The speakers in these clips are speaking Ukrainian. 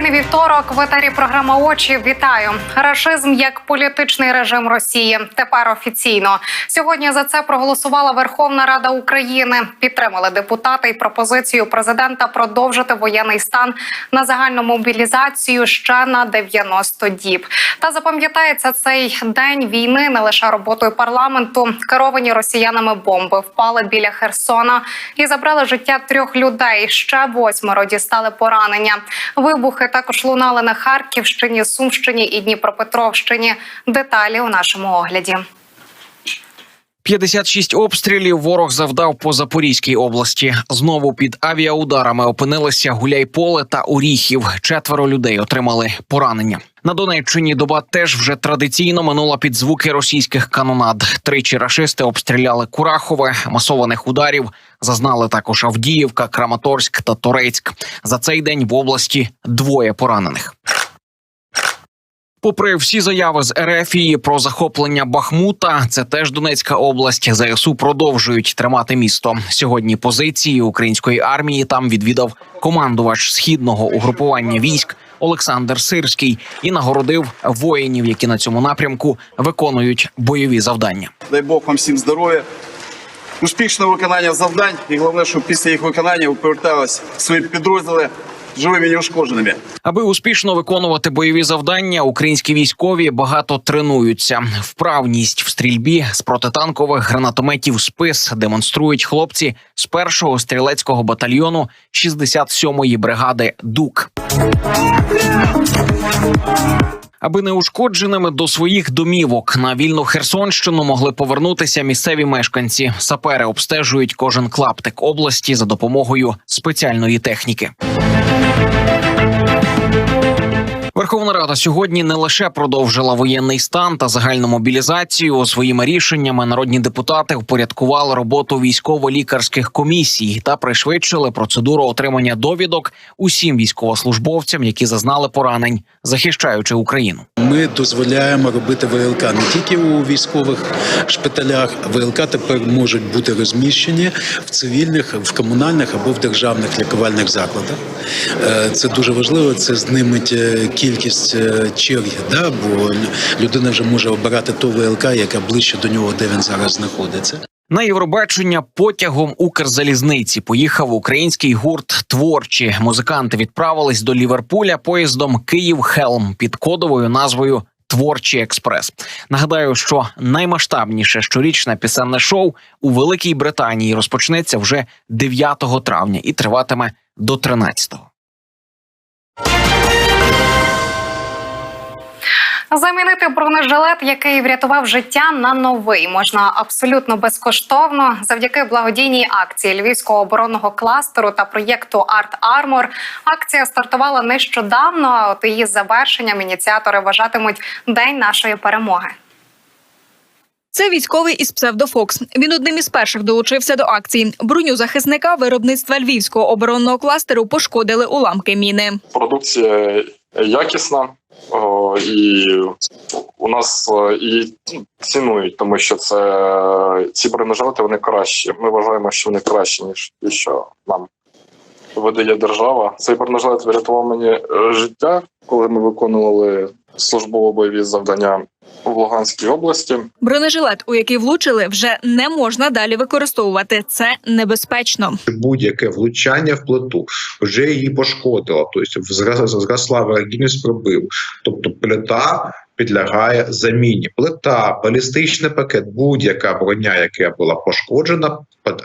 Інформаційний вівторок в етері програма очі. Вітаю. Рашизм як політичний режим Росії. Тепер офіційно сьогодні за це проголосувала Верховна Рада України. Підтримали депутати й пропозицію президента продовжити воєнний стан на загальну мобілізацію ще на 90 діб. Та запам'ятається цей день війни не лише роботою парламенту. Керовані росіянами бомби впали біля Херсона і забрали життя трьох людей. Ще восьмеро дістали поранення. Вибухи також лунали на Харківщині, Сумщині і Дніпропетровщині. Деталі у нашому огляді. 56 обстрілів ворог завдав по Запорізькій області. Знову під авіаударами опинилися Гуляйполе та Оріхів. Четверо людей отримали поранення. На Донеччині доба теж вже традиційно минула під звуки російських канонад. Тричі рашисти обстріляли Курахове, масованих ударів зазнали також Авдіївка, Краматорськ та Торецьк. За цей день в області двоє поранених. Попри всі заяви з Ерефії про захоплення Бахмута, це теж Донецька область. ЗСУ продовжують тримати місто. Сьогодні позиції української армії там відвідав командувач східного угрупування військ Олександр Сирський і нагородив воїнів, які на цьому напрямку виконують бойові завдання. Дай Бог вам всім здоров'я, успішного виконання завдань і головне, щоб після їх виконання ви поверталися свої підрозділи живими і неушкодженими. Аби успішно виконувати бойові завдання, українські військові багато тренуються. Вправність в стрільбі з протитанкових гранатометів спис демонструють хлопці з першого стрілецького батальйону 67-ї бригади ДУК. Аби неушкодженими до своїх домівок на вільну Херсонщину могли повернутися місцеві мешканці. Сапери обстежують кожен клаптик області за допомогою спеціальної техніки. Верховна Рада сьогодні не лише продовжила воєнний стан та загальну мобілізацію. Своїми рішеннями народні депутати впорядкували роботу військово-лікарських комісій та пришвидшили процедуру отримання довідок усім військовослужбовцям, які зазнали поранень, захищаючи Україну. Ми дозволяємо робити ВЛК не тільки у військових шпиталях. ВЛК тепер можуть бути розміщені в цивільних, в комунальних або в державних лікувальних закладах. Е, Це дуже важливо. Це зніметь е, кількість е, черги, да? бо людина вже може обирати ту ВЛК, яка ближче до нього, де він зараз знаходиться. На Євробачення потягом Укрзалізниці поїхав український гурт творчі. Музиканти відправились до Ліверпуля поїздом Київ Хелм під кодовою назвою Творчий експрес. Нагадаю, що наймасштабніше щорічне пісенне шоу у Великій Британії розпочнеться вже 9 травня і триватиме до 13-го. Замінити бронежилет, який врятував життя на новий, можна абсолютно безкоштовно завдяки благодійній акції Львівського оборонного кластеру та проєкту Арт Армор. Акція стартувала нещодавно. а От її завершенням ініціатори вважатимуть день нашої перемоги. Це військовий із псевдофокс. Він одним із перших долучився до акції. Броню захисника виробництва львівського оборонного кластеру пошкодили уламки міни. продукція якісна о, і у нас і цінують, тому що це ці бронежилети вони кращі. Ми вважаємо, що вони кращі ніж ті, що нам видає держава. Цей бронежилет врятував мені е, життя, коли ми виконували службово-бойові завдання в Луганській області. Бронежилет, у який влучили, вже не можна далі використовувати. Це небезпечно. будь-яке влучання в плиту вже її пошкодило, тобто зросла вирогідність пробив. Тобто плита підлягає заміні. Плита, балістичний пакет, будь-яка броня, яка була пошкоджена,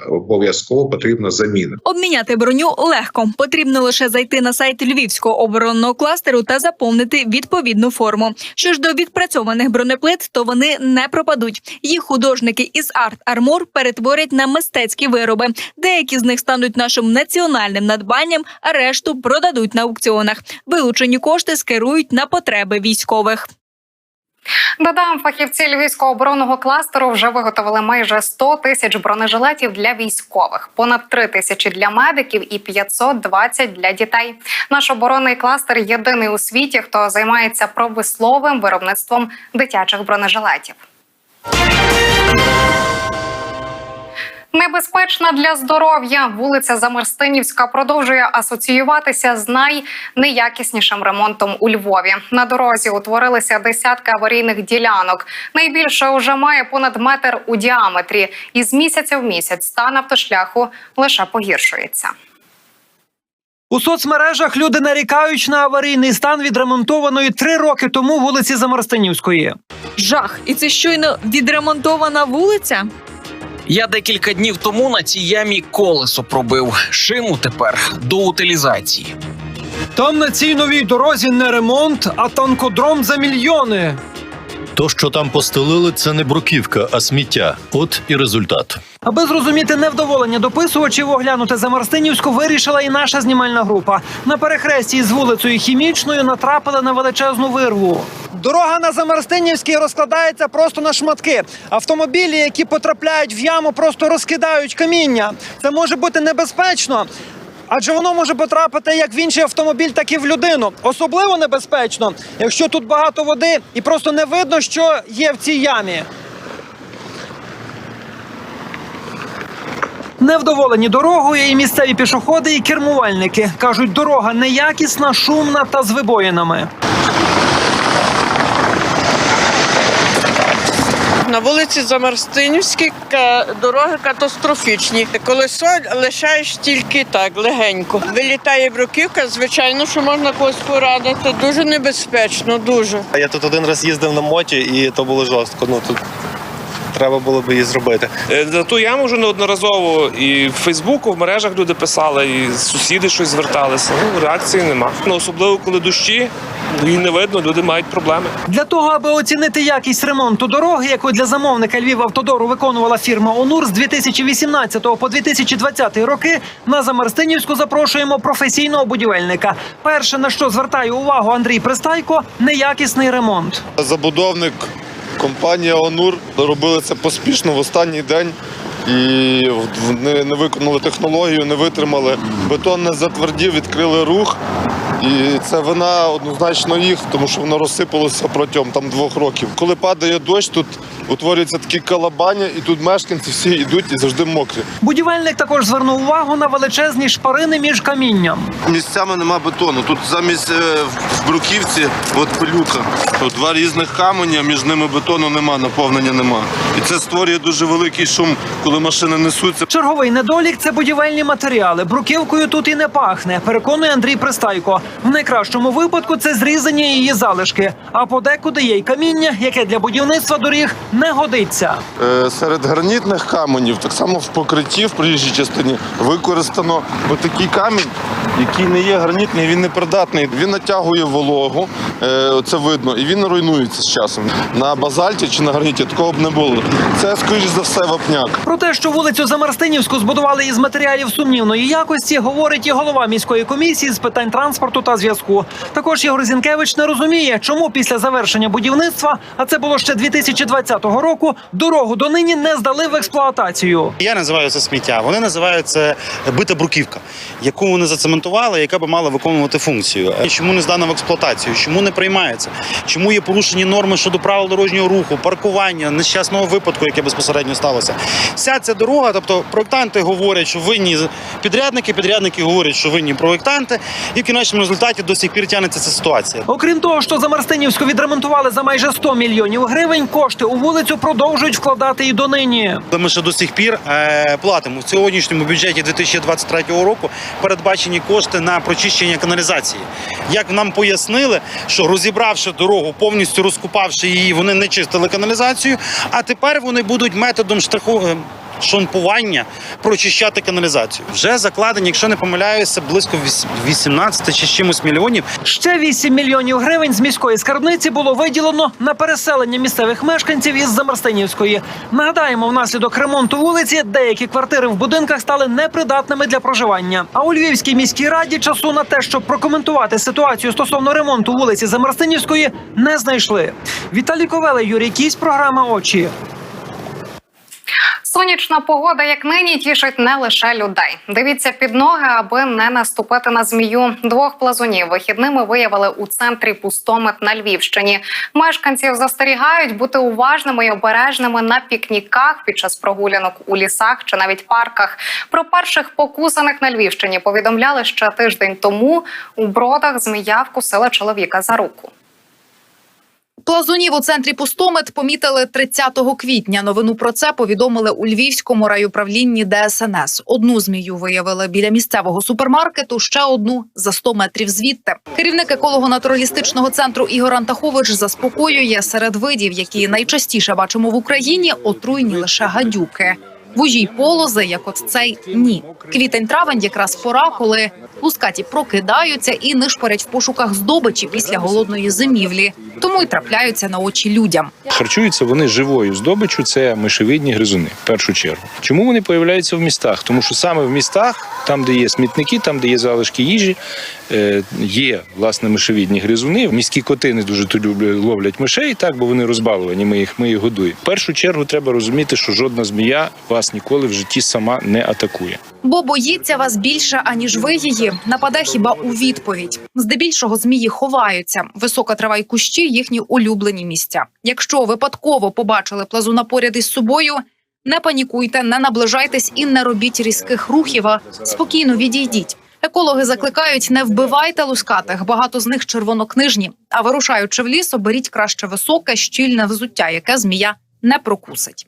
обов'язково потрібна заміна. Обміняти броню легко. Потрібно лише зайти на сайт львівського оборонного кластеру та заповнити відповідну форму. Що ж до відпрацьованих бронеплит, то вони не пропадуть. Їх художники із Арт Армор перетворять на мистецькі вироби. Деякі з них стануть нашим національним надбанням, а решту продадуть на аукціонах. Вилучені кошти скерують на потреби військових. Додам, фахівці львівського оборонного кластеру вже виготовили майже 100 тисяч бронежилетів для військових, понад 3 тисячі для медиків і 520 для дітей. Наш оборонний кластер єдиний у світі, хто займається промисловим виробництвом дитячих бронежилетів. Небезпечна для здоров'я вулиця Замерстинівська продовжує асоціюватися з найнеякіснішим ремонтом у Львові. На дорозі утворилися десятки аварійних ділянок. Найбільше уже має понад метр у діаметрі, і з місяця в місяць стан автошляху лише погіршується. У соцмережах люди нарікають на аварійний стан відремонтованої три роки тому вулиці Замарстинівської. Жах, і це щойно відремонтована вулиця. Я декілька днів тому на цій ямі колесо пробив. Шину тепер до утилізації. Там на цій новій дорозі не ремонт, а танкодром за мільйони. То, що там постелили, це не бруківка, а сміття. От і результат. Аби зрозуміти невдоволення дописувачів, оглянути Замарстинівську вирішила і наша знімальна група. На перехресті з вулицею Хімічною натрапили на величезну вирву. Дорога на Замарстинівській розкладається просто на шматки. Автомобілі, які потрапляють в яму, просто розкидають каміння. Це може бути небезпечно. Адже воно може потрапити як в інший автомобіль, так і в людину. Особливо небезпечно, якщо тут багато води і просто не видно, що є в цій ямі. Невдоволені дорогою і місцеві пішоходи і кермувальники кажуть, дорога неякісна, шумна та з вибоїнами. На вулиці Замарстинівській дороги катастрофічні. Колесо лишаєш тільки так, легенько. Вилітає бруківка, звичайно, що можна когось порадити. Дуже небезпечно, дуже. Я тут один раз їздив на моті, і то було жорстко. Ну тут треба було б її зробити. Е, За ту яму вже неодноразово і в Фейсбуку, в мережах люди писали, і сусіди щось зверталися. Ну, реакції нема. Ну, особливо коли дощі, її не видно, люди мають проблеми. Для того, аби оцінити якість ремонту дороги, яку для замовника Львівавтодору виконувала фірма Онур з 2018 по 2020 роки, на Замарстинівську запрошуємо професійного будівельника. Перше на що звертає увагу Андрій Пристайко неякісний ремонт. Забудовник компанія Онур робили це поспішно в останній день. І не виконали технологію, не витримали. Бетон не затвердів, відкрили рух. І це вина однозначно їх, тому що воно розсипалося протягом там двох років. Коли падає дощ, тут утворюються такі калабані, і тут мешканці всі йдуть і завжди мокрі. Будівельник також звернув увагу на величезні шпарини між камінням. Місцями нема бетону. Тут замість е, в бруківці от пилюка. Тут два різних каменя, між ними бетону нема, наповнення нема. І це створює дуже великий шум, коли машини несуться. Черговий недолік це будівельні матеріали. Бруківкою тут і не пахне. Переконує Андрій Пристайко. В найкращому випадку це зрізані її залишки. А подекуди є й каміння, яке для будівництва доріг не годиться. Е, Серед гранітних каменів, так само в покритті в проїжджій частині, використано отакий камінь, який не є гранітний, він не придатний. Він натягує вологу, е, це видно, і він руйнується з часом. На базальті чи на граніті такого б не було. Це, скоріш за все, вапняк. Про те, що вулицю Замарстинівську збудували із матеріалів сумнівної якості, говорить і голова міської комісії з питань транспорту та зв'язку. Також Ігор Зінкевич не розуміє, чому після завершення будівництва, а це було ще 2020 року, дорогу до нині не здали в експлуатацію. Я називаю це сміття. Вони називають це бита бруківка, яку вони зацементували, яка би мала виконувати функцію. Е, Чому не здана в експлуатацію? Чому не приймається? Чому є порушені норми щодо правил дорожнього руху, паркування, нещасного випадку, яке безпосередньо сталося? Вся ця дорога, тобто проєктанти говорять, що винні підрядники, підрядники говорять, що винні проєктанти, і в кінечному результаті до сих пір тягнеться ця ситуація. Окрім того, що Замарстинівську відремонтували за майже 100 мільйонів гривень, кошти у вулицю продовжують вкладати і донині. Ми ще до сих пір е, платимо в сьогоднішньому бюджеті 2023 року передбачені кошти на прочищення каналізації. Як нам пояснили, що розібравши дорогу, повністю розкупавши її, вони не чистили каналізацію. А тепер вони будуть методом штриху. Шонпування прочищати каналізацію вже закладені, якщо не помиляюся, близько віс- 18 чи чимось мільйонів Ще 8 мільйонів гривень з міської скарбниці було виділено на переселення місцевих мешканців із Замарстинівської. Нагадаємо, внаслідок ремонту вулиці деякі квартири в будинках стали непридатними для проживання. А у Львівській міській раді часу на те, щоб прокоментувати ситуацію стосовно ремонту вулиці Замарстинівської, не знайшли. Віталій Ковеле, Юрій Кісь, програма Очі. Сонячна погода, як нині, тішить не лише людей. Дивіться під ноги, аби не наступити на змію. Двох плазунів вихідними виявили у центрі пустомет на Львівщині. Мешканців застерігають бути уважними і обережними на пікніках під час прогулянок у лісах чи навіть парках. Про перших покусаних на Львівщині повідомляли ще тиждень тому. У бродах змія вкусила чоловіка за руку. Плазунів у центрі Пустомет помітили 30 квітня. Новину про це повідомили у Львівському райуправлінні ДСНС. Одну змію виявили біля місцевого супермаркету, ще одну за 100 метрів звідти. Керівник еколого-натуралістичного центру Ігор Антахович заспокоює серед видів, які найчастіше бачимо в Україні, отруйні лише гадюки. Вужі й полози, як от цей ні. Квітень-травень якраз пора, коли лускаті прокидаються і нишпорять в пошуках здобичі після голодної зимівлі, тому й трапляються на очі людям. Харчуються вони живою здобиччю, це мишевидні гризуни в першу чергу. Чому вони появляються в містах? Тому що саме в містах, там, де є смітники, там, де є залишки їжі, е, є власне мишевидні гризуни. Міські коти не дуже то ловлять мишей, так бо вони розбалувані. Ми їх ми їх годуємо. В першу чергу треба розуміти, що жодна змія вас ніколи в житті сама не атакує. Бо боїться вас більше, аніж ви її, нападе хіба у відповідь. Здебільшого змії ховаються. Висока трава й кущі їхні улюблені місця. Якщо випадково побачили плазуна поряд із собою, не панікуйте, не наближайтесь і не робіть різких рухів, а спокійно відійдіть. Екологи закликають не вбивайте лускатих. Багато з них червонокнижні. А вирушаючи в ліс, оберіть краще високе, щільне взуття, яке змія не прокусить.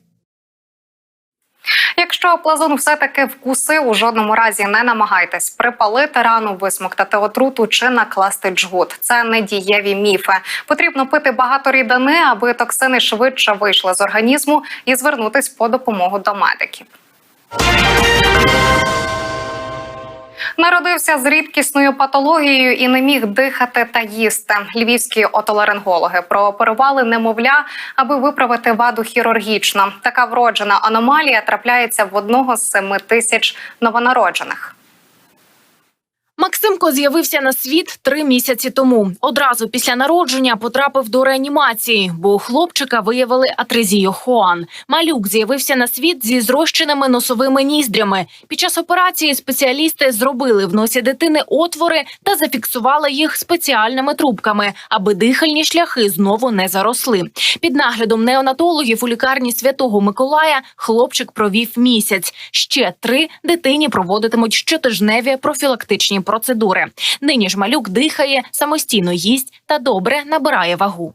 Якщо плазун все-таки вкусив, у жодному разі не намагайтесь припалити рану, висмоктати отруту чи накласти джгут. Це не дієві міфи. Потрібно пити багато рідини, аби токсини швидше вийшли з організму і звернутись по допомогу до медиків. Народився з рідкісною патологією і не міг дихати та їсти. Львівські отоларингологи прооперували немовля, аби виправити ваду хірургічно. Така вроджена аномалія трапляється в одного з семи тисяч новонароджених. Максимко з'явився на світ три місяці тому. Одразу після народження потрапив до реанімації, бо у хлопчика виявили атрезію Хоан. Малюк з'явився на світ зі зрощеними носовими ніздрями. Під час операції спеціалісти зробили в носі дитини отвори та зафіксували їх спеціальними трубками, аби дихальні шляхи знову не заросли. Під наглядом неонатологів у лікарні Святого Миколая хлопчик провів місяць. Ще три дитині проводитимуть щотижневі профілактичні процедури. Нині ж малюк дихає, самостійно їсть та добре набирає вагу.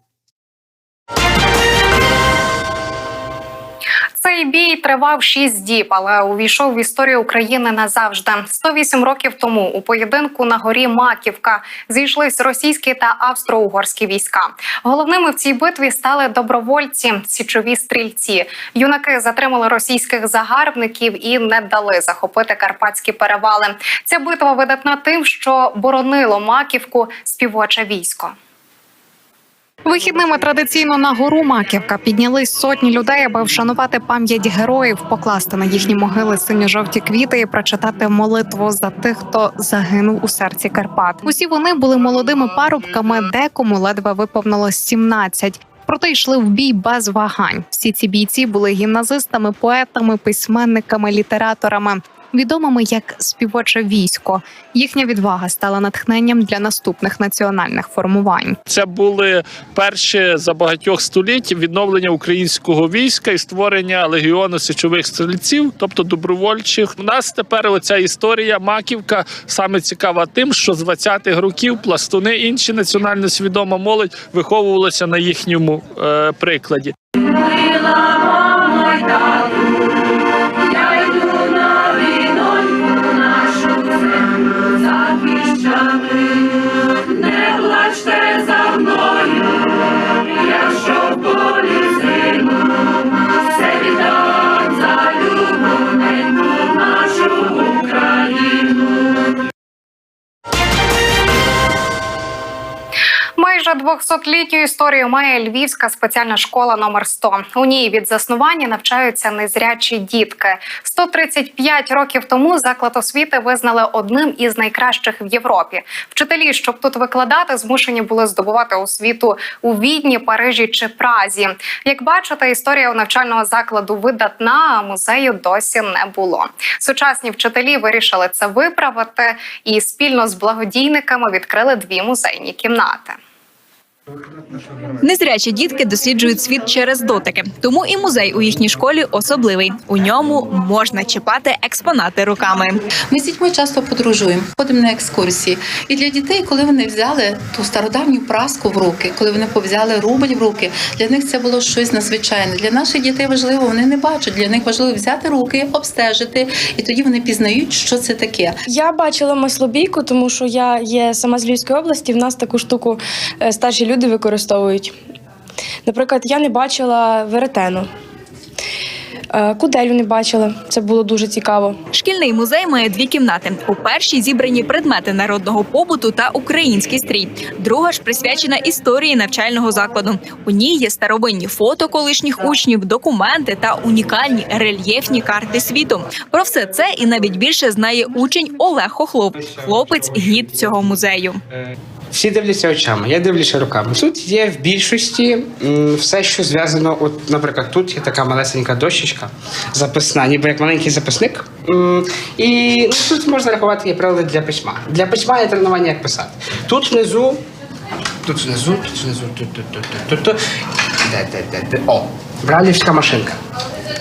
Цей бій тривав шість діб, але увійшов в історію України назавжди. 108 років тому у поєдинку на горі Маківка зійшлись російські та австро-угорські війська. Головними в цій битві стали добровольці, січові стрільці. Юнаки затримали російських загарбників і не дали захопити карпатські перевали. Ця битва видатна тим, що боронило Маківку співоче військо. Вихідними традиційно на гору Маківка піднялись сотні людей, аби вшанувати пам'ять героїв, покласти на їхні могили синьо-жовті квіти і прочитати молитву за тих, хто загинув у серці Карпат. Усі вони були молодими парубками, декому ледве виповнилось 17. Проте йшли в бій без вагань. Всі ці бійці були гімназистами, поетами, письменниками, літераторами. Відомими як співоче військо, їхня відвага стала натхненням для наступних національних формувань. Це були перші за багатьох століть відновлення українського війська і створення легіону січових стрільців, тобто добровольчих. У нас тепер оця історія маківка саме цікава тим, що з 20-х років пластуни інші національно свідома молодь виховувалися на їхньому е, прикладі. Не плачте за 200-літню історію має Львівська спеціальна школа номер 100. У ній від заснування навчаються незрячі дітки. 135 років тому заклад освіти визнали одним із найкращих в Європі. Вчителі, щоб тут викладати, змушені були здобувати освіту у Відні, Парижі чи Празі. Як бачите, історія у навчального закладу видатна, а музею досі не було. Сучасні вчителі вирішили це виправити і спільно з благодійниками відкрили дві музейні кімнати. Незрячі дітки досліджують світ через дотики, тому і музей у їхній школі особливий. У ньому можна чіпати експонати руками. Ми з дітьми часто подорожуємо, ходимо на екскурсії. І для дітей, коли вони взяли ту стародавню праску в руки, коли вони повзяли рубль в руки, для них це було щось надзвичайне. Для наших дітей важливо, вони не бачать. Для них важливо взяти руки, обстежити, і тоді вони пізнають, що це таке. Я бачила маслобійку, тому що я є сама з Львівської області. В нас таку штуку е, старші люди використовують. Наприклад, я не бачила веретену. Е, Куделю не бачила. Це було дуже цікаво. Шкільний музей має дві кімнати. У першій зібрані предмети народного побуту та український стрій. Друга ж присвячена історії навчального закладу. У ній є старовинні фото колишніх учнів, документи та унікальні рельєфні карти світу. Про все це і навіть більше знає учень Олег Хохлов, хлопець гід цього музею. Всі дивляться очами, я дивлюся руками. Тут є в більшості все, що зв'язано. От, наприклад, тут є така малесенька дощечка, записна, ніби як маленький записник. І ну, тут можна рахувати є правила для письма. Для письма є тренування, як писати. Тут внизу, тут внизу, тут внизу, тут, тут, тут, тут, тут. Де, де, де, де. О, бралівська машинка.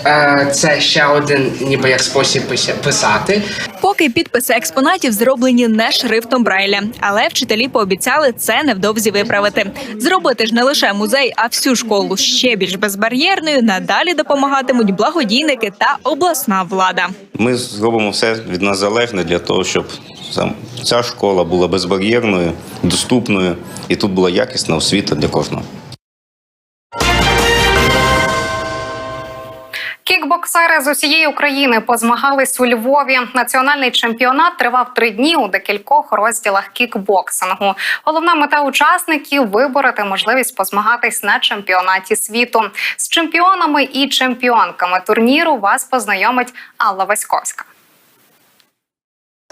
Е, Це ще один, ніби як спосіб пися- писати. Поки підписи експонатів зроблені не шрифтом Брайля, але вчителі пообіцяли це невдовзі виправити. Зробити ж не лише музей, а всю школу ще більш безбар'єрною. Надалі допомагатимуть благодійники та обласна влада. Ми зробимо все від нас залежне для того, щоб сам ця школа була безбар'єрною, доступною, і тут була якісна освіта для кожного. Кікбоксери з усієї України позмагались у Львові. Національний чемпіонат тривав три дні у декількох розділах кікбоксингу. Головна мета учасників вибороти можливість позмагатись на чемпіонаті світу. З чемпіонами і чемпіонками турніру вас познайомить Алла Васьковська.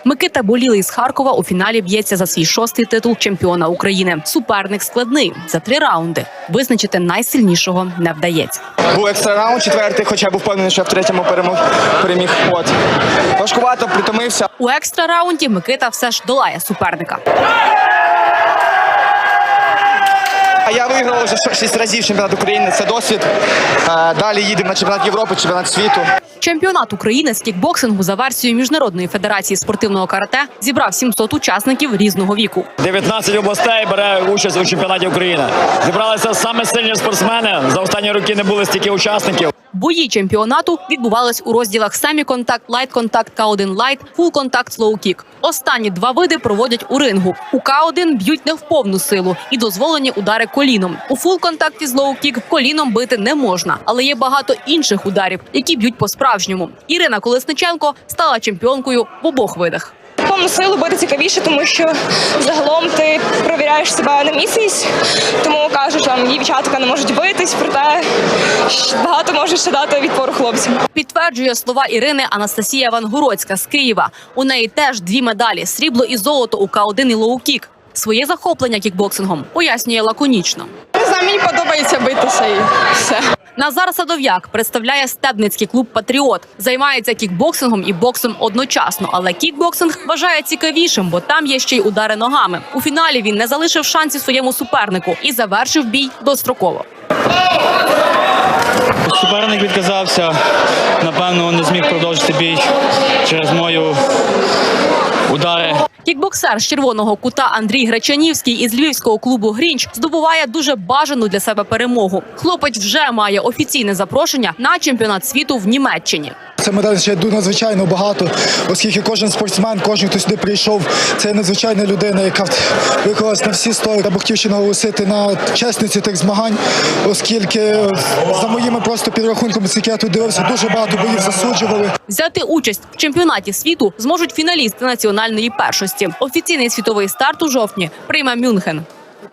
Микита Болілий з Харкова у фіналі б'ється за свій шостий титул чемпіона України. Суперник складний за три раунди. Визначити найсильнішого не вдається. Був екстра раунд, четвертий, хоча був впевнений, що в третьому перемог переміг. От важкувато притомився. У екстра раунді Микита все ж долає суперника. А я виграв вже шість разів чемпіонат України. Це досвід. Далі їдемо на чемпіонат Європи, чемпіонат світу. Чемпіонат України з кікбоксингу за версією міжнародної федерації спортивного карате зібрав 700 учасників різного віку. 19 областей бере участь у чемпіонаті України. Зібралися саме сильні спортсмени. За останні роки не було стільки учасників. Бої чемпіонату відбувались у розділах семі-контакт, лайт-контакт, К1 лайт, фул-контакт, слоу-кік. Останні два види проводять у рингу. У К1 б'ють не в повну силу і дозволені удари коліном. У фул-контакті з лоу-кік коліном бити не можна, але є багато інших ударів, які б'ють по-справжньому. Ірина Колесниченко стала чемпіонкою в обох видах. Повну силу бити цікавіше, тому що загалом ти провіряєш себе на міцність, тому кажуть, там дівчатка не можуть битись, проте багато може ще дати відпору хлопцям. Підтверджує слова Ірини Анастасія Вангородська з Києва. У неї теж дві медалі: срібло і золото у К1 і лоу-кік. Своє захоплення кікбоксингом пояснює лаконічно. Мені подобається битися і все. Назар Садов'як представляє стебницький клуб Патріот. Займається кікбоксингом і боксом одночасно, але кікбоксинг вважає цікавішим, бо там є ще й удари ногами. У фіналі він не залишив шансів своєму супернику і завершив бій достроково. Суперник відказався. Напевно, не зміг продовжити бій через мою удари. Кікбоксер з червоного кута Андрій Гречанівський із львівського клубу Грінч здобуває дуже бажану для себе перемогу. Хлопець вже має офіційне запрошення на чемпіонат світу в Німеччині. Це медаль ще надзвичайно багато, оскільки кожен спортсмен, кожен, хто сюди прийшов, це надзвичайна людина, яка виклалась на всі сто. Я б хотів ще наголосити на чесниці тих змагань, оскільки за моїми просто підрахунками, скільки я тут дивився, дуже багато боїв засуджували. Взяти участь в чемпіонаті світу зможуть фіналісти національної першості. Офіційний світовий старт у жовтні прийме Мюнхен.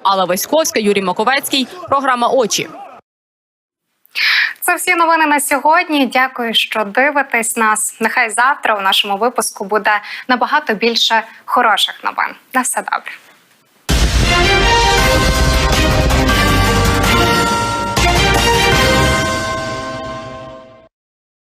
Алла Васьковська, Юрій Маковецький. Програма Очі. Це всі новини на сьогодні. Дякую, що дивитесь нас. Нехай завтра у нашому випуску буде набагато більше хороших новин. На все добре.